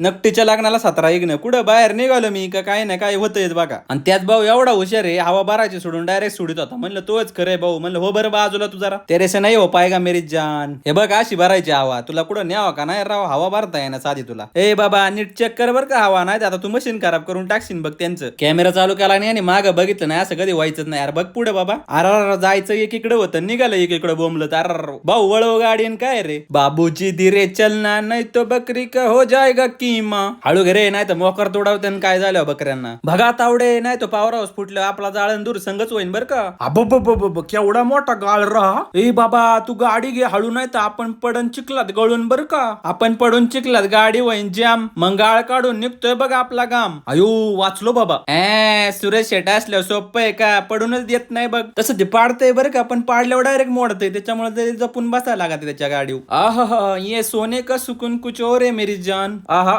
नकटीच्या लग्नाला सतरा इग्न कुठं? बाहेर निघालो मी का काय नाही काय होतंय बघा. आणि त्यात भाऊ एवढा हुशार आहे हवा बाराची सोडून डायरेक्ट सोडित होता. म्हणलं तोच खरंय भाऊ. म्हणलं हो बरं बाजूला तू जरा. तेरेसे नाही हो पायगा मेरी जान. हे बघ अशी भरायची हवा. तुला कुठं न्यावा का? नाही राव हवा भरता येणार साधी तुला. ए बाबा नीट चेक कर बरं का हवा. नाही आता तू मशीन खराब करून टाकशील बघ त्यांचं. कॅमेरा चालू केला नाही आणि मागं बघितलं नाही. असं कधी व्हायचंच नाही. यार बघ पुढे बाबा. अर जायचं एक इकडे होतं. निघालं एक इकडे बोंबलं तर भाऊ वळव गाडी काय रे? बाबूची धीरे चलना नाही तो बकरी का हो जायगा की हळू घे नाही तर मोकर तोडावते काय झालं बकऱ्यांना? भगा तावडे नाही तो पावर हाऊस फुटलं आपला जाळण दूर संगच होईन बर का? अबब केवढा मोठा गाळ राहा. ए बाबा तू गाडी घे हळू नाही तर आपण पडून चिखलात गळून बर का? आपण पडून चिखलात गाडी होईन जाम. मग गाळ काढून निघतोय बघ आपला गाम अयो वाचलो बाबा. ए सुरेश शेटा असल्यावर सोपं आहे का? पडूनच देत नाही बघ. तसं ते पाडतंय बरं का पण पाडल्यावर डायरेक्ट मोडतंय. त्याच्यामुळे ते जपून बसायला लागत त्याच्या गाडीवर. आहा ये सोने का सुकून कुछ और है मेरी जान. आहा